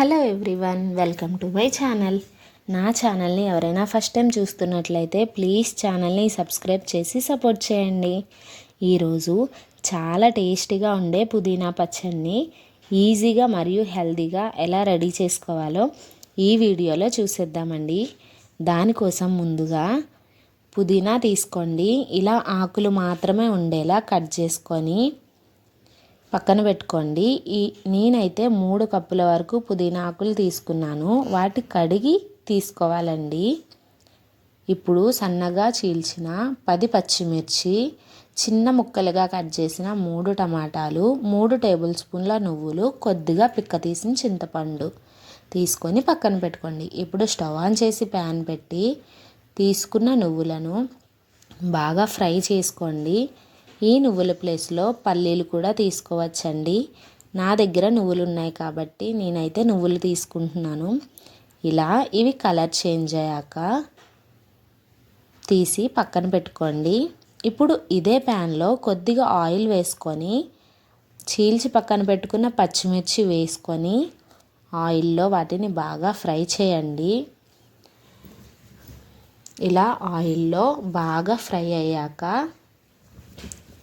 Hello everyone welcome to my channel. నా ఛానల్ని ఎవరైనా ఫస్ట్ టైం చూస్తున్నట్లయితే ప్లీజ్ ఛానల్ని సబ్స్క్రైబ్ చేసి సపోర్ట్ చేయండి. ఈరోజు చాలా టేస్టీగా ఉండే పుదీనా పచ్చడిని ఈజీగా మరియు హెల్తీగా ఎలా రెడీ చేసుకోవాలో ఈ వీడియోలో చూసేద్దామండి. దానికోసం ముందుగా పుదీనా తీసుకోండి. ఇలా ఆకులు మాత్రమే ఉండేలా కట్ చేసుకొని పక్కన పెట్టుకోండి. ఈ నేనైతే మూడు కప్పుల వరకు పుదీనా ఆకులు తీసుకున్నాను. వాటి కడిగి తీసుకోవాలండి. ఇప్పుడు సన్నగా చీల్చిన పది పచ్చిమిర్చి చిన్న ముక్కలుగా కట్ చేసిన మూడు టమాటాలు మూడు టేబుల్ స్పూన్ల నువ్వులు కొద్దిగా పిక్క తీసిన చింతపండు తీసుకొని పక్కన పెట్టుకోండి. ఇప్పుడు స్టవ్ ఆన్ చేసి ప్యాన్ పెట్టి తీసుకున్న నువ్వులను బాగా ఫ్రై చేసుకోండి. ఈ నువ్వుల ప్లేస్లో పల్లీలు కూడా తీసుకోవచ్చండి. నా దగ్గర నువ్వులు ఉన్నాయి కాబట్టి నేనైతే నువ్వులు తీసుకుంటున్నాను. ఇలా ఇవి కలర్ చేంజ్ అయ్యాక తీసి పక్కన పెట్టుకోండి. ఇప్పుడు ఇదే ప్యాన్లో కొద్దిగా ఆయిల్ వేసుకొని చీల్చి పక్కన పెట్టుకున్న పచ్చిమిర్చి వేసుకొని ఆయిల్లో వాటిని బాగా ఫ్రై చేయండి. ఇలా ఆయిల్లో బాగా ఫ్రై అయ్యాక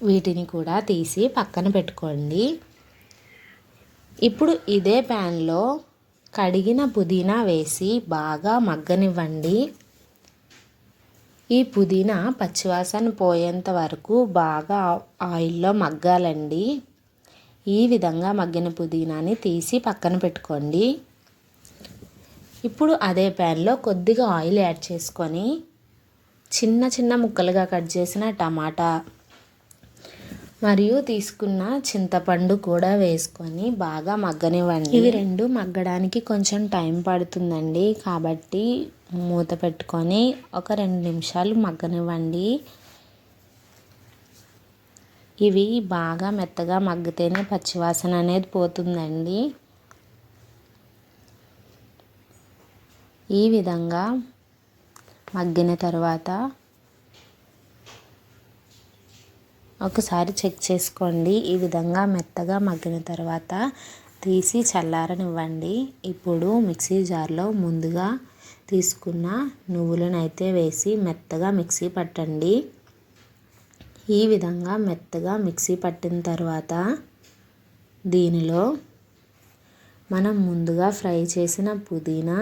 వీటిని కూడా తీసి పక్కన పెట్టుకోండి. ఇప్పుడు ఇదే ప్యాన్లో కడిగిన పుదీనా వేసి బాగా మగ్గనివ్వండి. ఈ పుదీనా పచ్చివాసన పోయేంత వరకు బాగా ఆయిల్లో మగ్గాలండి. ఈ విధంగా మగ్గిన పుదీనాని తీసి పక్కన పెట్టుకోండి. ఇప్పుడు అదే ప్యాన్లో కొద్దిగా ఆయిల్ యాడ్ చేసుకొని చిన్న చిన్న ముక్కలుగా కట్ చేసిన టమాటా మరియు తీసుకున్న చింతపండు కూడా వేసుకొని బాగా మగ్గనివ్వండి. ఇవి రెండు మగ్గడానికి కొంచెం టైం పడుతుందండి. కాబట్టి మూత పెట్టుకొని ఒక రెండు నిమిషాలు మగ్గనివ్వండి. ఇవి బాగా మెత్తగా మగ్గితేనే పచ్చివాసన అనేది పోతుందండి. ఈ విధంగా మగ్గిన తర్వాత ఒకసారి చెక్ చేసుకోండి. ఈ విధంగా మెత్తగా మగ్గిన తర్వాత తీసి చల్లారనివ్వండి. ఇప్పుడు మిక్సీ జార్లో ముందుగా తీసుకున్న నువ్వులను అయితే వేసి మెత్తగా మిక్సీ పట్టండి. ఈ విధంగా మెత్తగా మిక్సీ పట్టిన తర్వాత దీనిలో మనం ముందుగా ఫ్రై చేసిన పుదీనా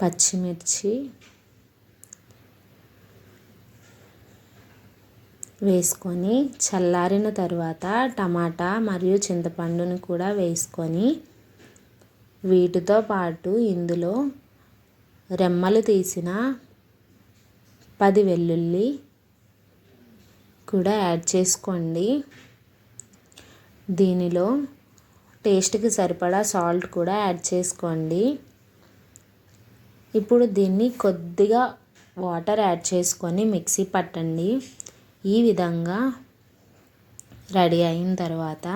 పచ్చిమిర్చి వేసుకొని చల్లారిన తర్వాత టమాటా మరియు చింతపండును కూడా వేసుకొని వీటితో పాటు ఇందులో రెమ్మలు తీసిన పది వెల్లుల్లి కూడా యాడ్ చేసుకోండి. దీనిలో టేస్ట్కి సరిపడా సాల్ట్ కూడా యాడ్ చేసుకోండి. ఇప్పుడు దీన్ని కొద్దిగా వాటర్ యాడ్ చేసుకొని మిక్సీ పట్టండి. ఈ విధంగా రెడీ అయిన తర్వాత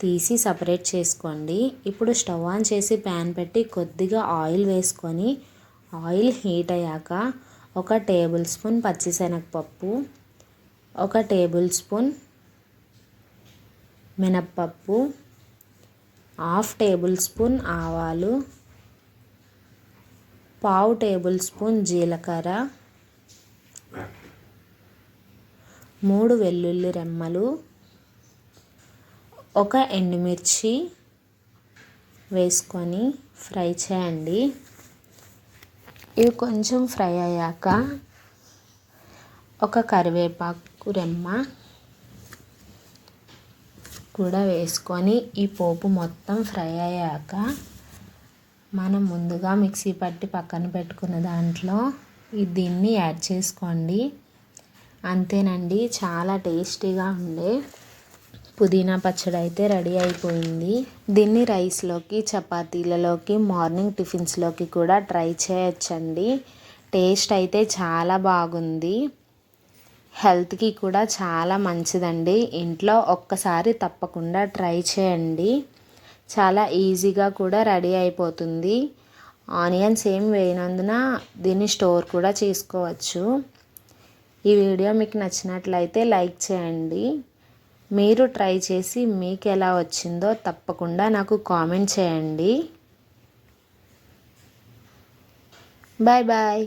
తీసి సపరేట్ చేసుకోండి. ఇప్పుడు స్టవ్ ఆన్ చేసి ప్యాన్ పెట్టి కొద్దిగా ఆయిల్ వేసుకొని ఆయిల్ హీట్ అయ్యాక ఒక టేబుల్ స్పూన్ పచ్చిశనగపప్పు ఒక టేబుల్ స్పూన్ మినప్పప్పు హాఫ్ టేబుల్ స్పూన్ ఆవాలు పావు టేబుల్ స్పూన్ జీలకర్ర మూడు వెల్లుల్లి రెమ్మలు ఒక ఎండుమిర్చి వేసుకొని ఫ్రై చేయండి. ఇవి కొంచెం ఫ్రై అయ్యాక ఒక కరివేపాకు రెమ్మ కూడా వేసుకొని ఈ పోపు మొత్తం ఫ్రై అయ్యాక మనం ముందుగా మిక్సీ పట్టి పక్కన పెట్టుకున్న దాంట్లో దీన్ని యాడ్ చేసుకోండి. అంతేనండి చాలా టేస్టీగా ఉండే. పుదీనా పచ్చడి అయితే రెడీ అయిపోయింది. దీన్ని రైస్లోకి చపాతీలలోకి మార్నింగ్ టిఫిన్స్లోకి కూడా ట్రై చేయొచ్చండి. టేస్ట్ అయితే చాలా బాగుంది. హెల్త్కి కూడా చాలా మంచిదండి. ఇంట్లో ఒక్కసారి తప్పకుండా ట్రై చేయండి. చాలా ఈజీగా కూడా రెడీ అయిపోతుంది. ఆనియన్స్ ఏం వేయనందున దీన్ని స్టోర్ కూడా చేసుకోవచ్చు. ఈ వీడియో మీకు నచ్చినట్లయితే లైక్ చేయండి. మీరు ట్రై చేసి మీకు ఎలా వచ్చిందో తప్పకుండా నాకు కామెంట్ చేయండి. Bye bye.